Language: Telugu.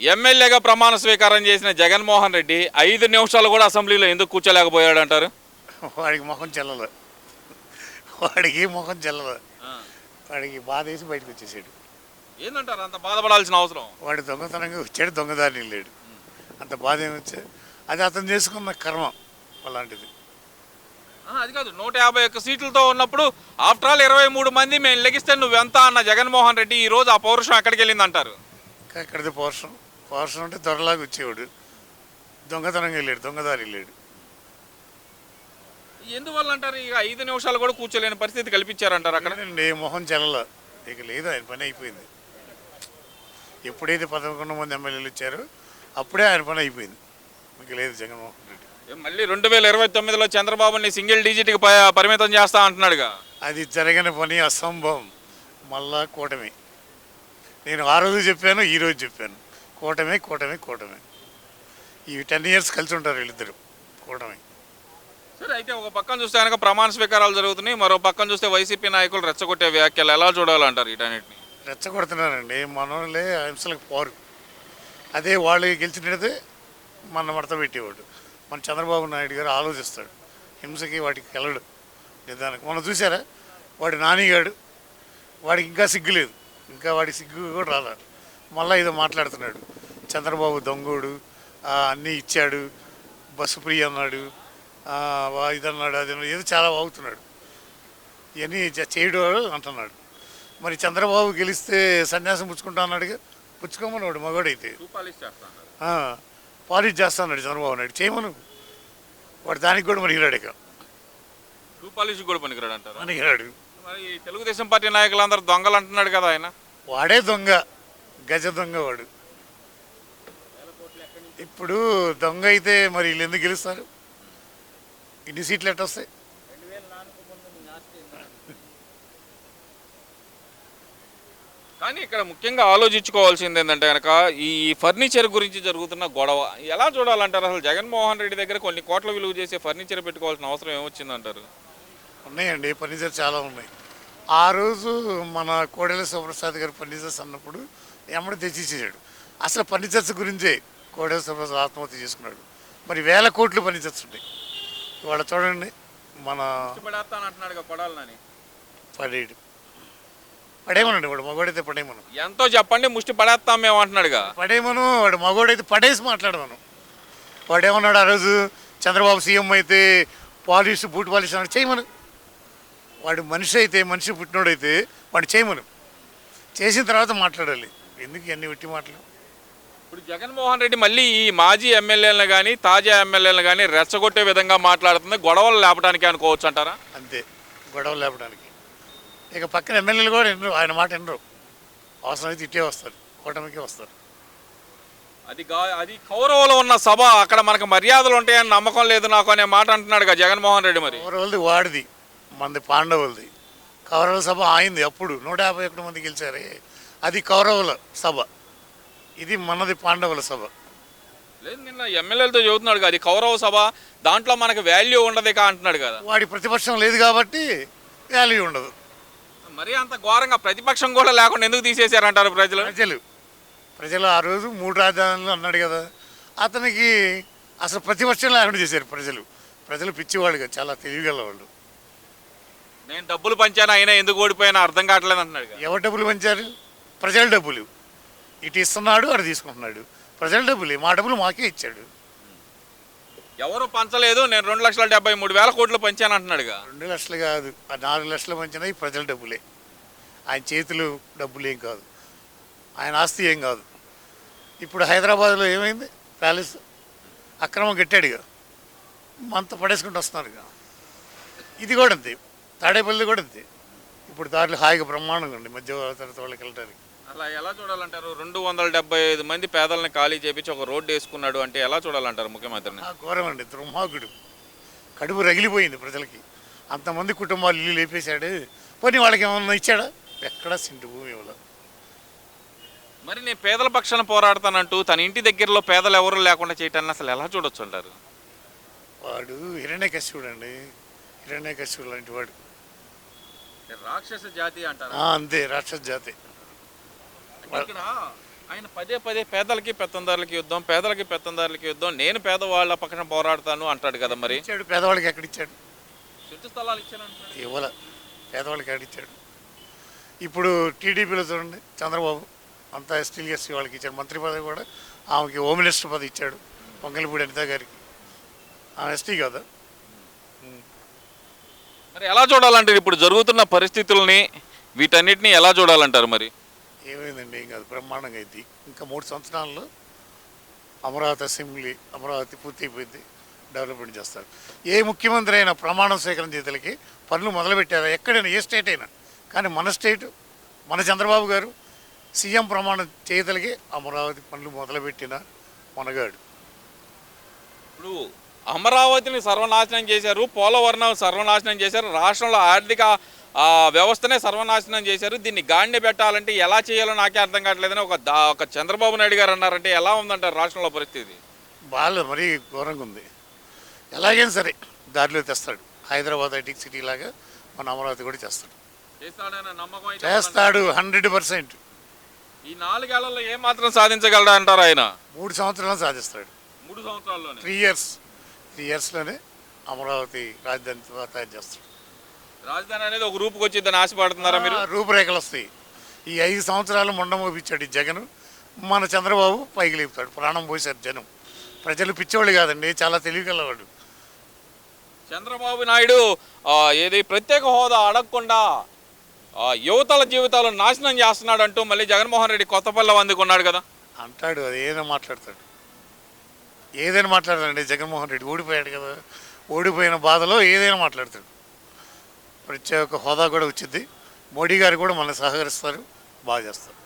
ఎమ్మెల్యేగా ప్రమాణ స్వీకారం చేసిన జగన్మోహన్ రెడ్డి ఐదు నిమిషాలు కూడా అసెంబ్లీలో ఎందుకు కూర్చోలేకపోయాడు అంటారు? వాడికి ముఖం చెల్లదు. వాడికి ముఖం చెల్లదు. వాడికి బాధ వేసి బయటకు వచ్చేసాడు. ఏందంటారు? అంత బాధపడాల్సిన అవసరం? వాడు దొంగతనంగా వచ్చాడు దొంగదారిని వెళ్ళాడు. అంత బాధ ఏమొచ్చా అది అతను చేసుకున్న కర్మ అలాంటిది. అది కాదు. నూట యాభై ఒక్క సీట్లతో ఉన్నప్పుడు ఆఫ్టర్ ఆల్ ఇరవై మూడు మంది మేము లెగిస్తే నువ్వెంత అన్న జగన్మోహన్ రెడ్డి ఈ రోజు ఆ పౌరుషం ఎక్కడికి వెళ్ళింది అంటారు ఇంకా ఇక్కడిది పౌరుషం? పౌరుషం అంటే దొరలాగా వచ్చేవాడు. దొంగతనంగా వెళ్ళాడు దొంగదారి వెళ్ళాడు. ఎందువల్ల అంటారు ఇక ఐదు నిమిషాలు కూడా కూర్చోలేని పరిస్థితి కల్పించారంటారు అక్కడ? అక్కడండి మొహం చెల్లల. ఇక లేదు ఆయన పని అయిపోయింది. ఎప్పుడైతే పదకొండు మంది ఎమ్మెల్యేలు వచ్చారో అప్పుడే ఆయన పని అయిపోయింది. ఇంక లేదు జగన్మోహన్ రెడ్డి. మళ్ళీ రెండు వేల ఇరవై తొమ్మిదిలో చంద్రబాబుని సింగిల్ డిజిట్కి ప- పరిమితం చేస్తా అంటున్నాడుగా. అది జరగని పని అసంభవం. మళ్ళా కూటమి. నేను ఆ రోజు చెప్పాను ఈ రోజు చెప్పాను. కూటమి కూటమి కూటమి. ఈ టెన్ ఇయర్స్ కలిసి ఉంటారు వీళ్ళిద్దరు. కూటమి. సరే అయితే ఒక పక్కన చూస్తే కనుక ప్రమాణ స్వీకారాలు జరుగుతున్నాయి. మరో పక్కన చూస్తే వైసీపీ నాయకులు రెచ్చగొట్టే వ్యాఖ్యలు ఎలా చూడాలంటారు వీటన్నిటిని రెచ్చగొడుతున్నారండి. మనోళ్ళే హింసలకు పోరు. అదే వాళ్ళు గెలిచినదే మన మడత పెట్టేవాడు. మన చంద్రబాబు నాయుడు గారు ఆలోచిస్తాడు. హింసకి వాటికి వెళ్ళడు నిదానికి మనం చూసారా వాడు నానిగాడు. వాడికి ఇంకా సిగ్గు లేదు. ఇంకా వాడికి సిగ్గు కూడా రాలా మళ్ళీ ఏదో మాట్లాడుతున్నాడు. చంద్రబాబు దొంగోడు అన్నీ ఇచ్చాడు బస్సు ఫ్రీ అన్నాడు ఇదన్నాడు అది అన్నాడు ఏదో చాలా వాగుతున్నాడు. ఇవన్నీ చే- చేయడు అంటున్నాడు. మరి చంద్రబాబు గెలిస్తే సన్యాసం పుచ్చుకుంటా అన్నాడుగా? పుచ్చుకోమని వాడు మగవాడైతే పాలిష్ చేస్తా అన్నాడు. చంద్రబాబు నాయుడు. చేయమను. వాడు దానికి కూడా మనకిరాడు ఇక. పాలిష్ కూడా పనికిరాడు అంటారు? మరి తెలుగుదేశం పార్టీ నాయకులందరూ దొంగలు అంటున్నాడు కదా ఆయన. వాడే దొంగ. గజ దొంగ వాడు ఇప్పుడు దొంగ అయితే మరి వీళ్ళు ఎందుకు గెలుస్తారు? ఇన్ని సీట్లు ఎట్ట వస్తాయి? కానీ ఇక్కడ ముఖ్యంగా ఆలోచించుకోవాల్సింది ఏంటంటే కనుక ఈ ఫర్నిచర్ గురించి జరుగుతున్న గొడవ ఎలా చూడాలంటారు? అసలు జగన్మోహన్ రెడ్డి దగ్గర కొన్ని కోట్ల విలువ చేసే ఫర్నిచర్ పెట్టుకోవాల్సిన అవసరం ఏమొచ్చిందంటారు? ఉన్నాయండి ఫర్నిచర్ చాలా ఉన్నాయి. ఆ రోజు మన కోడెల శివప్రసాద్ గారు ఫర్నిచర్స్ అన్నప్పుడు ఎమ్మడి తెచ్చిచ్చేసాడు అసలు ఫర్నిచర్స్ గురించే శివప్రసాద్ ఆత్మహత్య చేసుకున్నాడు. మరి వేల కోట్లు ఫర్నిచర్స్ ఉంటాయి ఇవాళ చూడండి మన పడేడు. పడేమనండి వాడు? మగవాడైతే పడేమను. ఎంతో చెప్పండి ముష్టి పడేస్తాం మేము అంటున్నాడుగా. పడేమను? వాడు మగవాడైతే పడేసి మాట్లాడమను. వాడు ఏమన్నాడు ఆ రోజు? చంద్రబాబు సీఎం అయితే పాలిష్ బూట్ పాలిష్ అన్నాడు చేయమను. వాడు మనిషి అయితే మనిషి పుట్టినోడైతే వాడు చేయమను. చేసిన తర్వాత మాట్లాడాలి. ఎందుకు అన్ని వెట్టి మాటలు? ఇప్పుడు జగన్మోహన్ రెడ్డి మళ్ళీ ఈ మాజీ ఎమ్మెల్యేలను కానీ తాజా ఎమ్మెల్యేలను కానీ రెచ్చగొట్టే విధంగా మాట్లాడుతుంది. గొడవలు లేపడానికి అనుకోవచ్చు అంటారా? అంతే. గొడవ లేపడానికి ఇక పక్కన ఎమ్మెల్యేలు కూడా వినరు. ఆయన మాట వినరు. అవసరమైతే ఇట్టే వస్తారు. కూటమికే వస్తారు. అది అది కౌరవులో ఉన్న సభ. అక్కడ మనకు మర్యాదలు ఉంటాయని నమ్మకం లేదు నాకు అనే మాట అంటున్నాడుగా జగన్మోహన్ రెడ్డి మరి. కౌరవులది వాడిది. మనది పాండవులది. కౌరవుల సభ ఆయింది అప్పుడు. నూట యాభై ఒకటి మంది గెలిచారే. అది కౌరవుల సభ. ఇది మనది పాండవుల సభ. లేదు నిన్న ఎమ్మెల్యేలతో చెబుతున్నాడు అది కౌరవ సభ దాంట్లో మనకు వాల్యూ ఉండదు కా అంటున్నాడు కదా. వాడి ప్రతిపక్షం లేదు కాబట్టి వాల్యూ ఉండదు. మరి అంత ఘోరంగా ప్రతిపక్షం కూడా లేకుండా ఎందుకు తీసేశారంటారు ప్రజలు? ప్రజలు. ప్రజలు ఆ రోజు మూడు రాజధానులు అన్నాడు కదా అతనికి అసలు ప్రతిపక్షం లేకుండా చేశారు ప్రజలు. ప్రజలు పిచ్చివాళ్ళు చాలా తెలివిగల వాళ్ళు. నేను డబ్బులు పంచాను అయినా ఎందుకు ఓడిపోయినా అర్థం కావట్లేదు అంటున్నాడు కదా. ఎవరు డబ్బులు పంచారు? ప్రజల డబ్బులు. ఇటు ఇస్తున్నాడు అటు తీసుకుంటున్నాడు. ప్రజల డబ్బులు మా డబ్బులు మాకే ఇచ్చాడు. ఎవరు పంచలేదు నేను రెండు లక్షల డెబ్బై మూడు వేల కోట్లు పంచాను అంటున్నాడుగా. రెండు లక్షలు కాదు ఆ నాలుగు లక్షలు పంచినవి ప్రజల డబ్బులే. ఆయన చేతులు డబ్బులు ఏం కాదు. ఆయన ఆస్తి ఏం కాదు. ఇప్పుడు హైదరాబాద్లో ఏమైంది? ప్యాలెస్ అక్రమం కట్టాడుగా. మంత పడేసుకుంటూ వస్తున్నారు ఇక. ఇది కూడా అంతే. తాడేపల్లి కూడా అంతే. ఇప్పుడు దాంట్లో హాయిగా బ్రహ్మాండంగా ఉంది. మధ్య తరగతి వాళ్ళకి వెళ్ళడానికి అలా ఎలా చూడాలంటారు? రెండు వందల డెబ్బై ఐదు మంది పేదల్ని ఖాళీ చేపించి ఒక రోడ్డు వేసుకున్నాడు అంటే ఎలా చూడాలంటారు ముఖ్యమంత్రిని? ఘోరం అండి దుర్మార్గుడు. కడుపు రగిలిపోయింది ప్రజలకి. అంతమంది కుటుంబాలు ఇల్లు లేపేశాడు. పోనీ వాళ్ళకి ఏమన్నా ఇచ్చాడా? ఎక్కడా సింటు భూమి ఇవ్వలేదు మరి నేను పేదల పక్షాన పోరాడతానంటూ తన ఇంటి దగ్గరలో పేదలు ఎవరు లేకుండా చేయటాన్ని అసలు ఎలా చూడొచ్చు అంటారు? వాడు హిరణ్యకశ్యపుడు అండి హిరణ్యకశ్యపుడు లాంటి వాడు. రాక్షస జాతి అంటారు. అంతే రాక్షస జాతి. ఇక్కడ ఆయన పదే పదే పేదలకి పెత్తందారులకి యుద్ధం పేదలకి పెత్తందారులకి యుద్ధం నేను పేదవాళ్ళ పక్కన పోరాడతాను అంటాడు కదా మరి. ఇచ్చాడు పేదవాళ్ళకి ఎక్కడ ఇచ్చాడు? చెట్టు స్థలాలు ఇచ్చానంటాడు ఇవ్వలే పేదవాళ్ళకి ఎక్కడ ఇచ్చాడు? ఇప్పుడు టీడీపీలో చూడండి చంద్రబాబు అంతా ఎస్టీలు ఎస్సీ వాళ్ళకి ఇచ్చాడు మంత్రి పదవి కూడా ఆమెకి హోమ్ మినిస్టర్ పదవి ఇచ్చాడు పొంగలిపూడి అనిత గారికి. ఆమె ఎస్టీ కదా? మరి ఎలా చూడాలంటారు? ఇప్పుడు జరుగుతున్న పరిస్థితుల్ని వీటన్నిటిని ఎలా చూడాలంటారు మరి? ఏమైందండి? ఇంకా అది బ్రహ్మాండంగా అయింది. ఇంకా మూడు సంవత్సరాల్లో అమరావతి అసెంబ్లీ అమరావతి పూర్తి అయిపోయింది డెవలప్మెంట్ చేస్తారు. ఏ ముఖ్యమంత్రి అయినా ప్రమాణం స్వీకరణ చేతులకి పనులు మొదలుపెట్టారా? ఎక్కడైనా ఏ స్టేట్ అయినా. కానీ మన స్టేట్ మన చంద్రబాబు గారు సీఎం ప్రమాణం చేయగలిగి అమరావతి పనులు మొదలుపెట్టిన మనగాడు. ఇప్పుడు అమరావతిని సర్వనాశనం చేశారు పోలవరం సర్వనాశనం చేశారు రాష్ట్రంలో ఆర్థిక వ్యవస్థనే సర్వనాశనం చేశారు. దీన్ని గాడిని పెట్టాలంటే ఎలా చేయాలో నాకే అర్థం కావట్లేదని ఒక ఒక చంద్రబాబు నాయుడు గారు అన్నారంటే ఎలా ఉందంటారు రాష్ట్రంలో పరిస్థితి? బాగా మరీ ఘోరంగా ఉంది. ఎలాగైనా సరే దారిలో తెస్తాడు. హైదరాబాద్ ఐటీ సిటీ లాగా మన అమరావతి కూడా చేస్తాడు. చేస్తాడు హండ్రెడ్ పర్సెంట్. ఈ నాలుగేళ్ళలో ఏం మాత్రం సాధించగలడా అంటారు ఆయన? మూడు సంవత్సరాలు సాధిస్తాడు. మూడు సంవత్సరాల్లోనే? Three years. త్రీ ఇయర్స్లోనే అమరావతి రాజధాని తయారు చేస్తాడు రాజధాని అనేది ఒక రూపుకి వచ్చిందని ఆశపడుతున్నారా మీరు? రూపురేఖలు వస్తాయి. ఈ ఐదు సంవత్సరాలు మొండ మోపించాడు ఈ జగన్. మన చంద్రబాబు పైకి లేపుతాడు. ప్రాణం పోసారు జనం. ప్రజలు పిచ్చోళ్ళు కాదండి చాలా తెలివిగలవాడు. చంద్రబాబు నాయుడు ఏది ప్రత్యేక హోదా అడగకుండా యువతల జీవితాలను నాశనం చేస్తున్నాడు అంటూ మళ్ళీ జగన్మోహన్ రెడ్డి కొత్తపల్లి అందుకున్నాడు కదా. అంటాడు అది ఏదైనా మాట్లాడతాడు. ఏదైనా మాట్లాడతాడండి. జగన్మోహన్ రెడ్డి ఓడిపోయాడు కదా. ఓడిపోయిన బాధలో ఏదైనా మాట్లాడతాడు. ప్రత్యేక హోదా కూడా వచ్చింది. మోడీ గారు కూడా మనల్ని సహకరిస్తారు. బాగా చేస్తారు.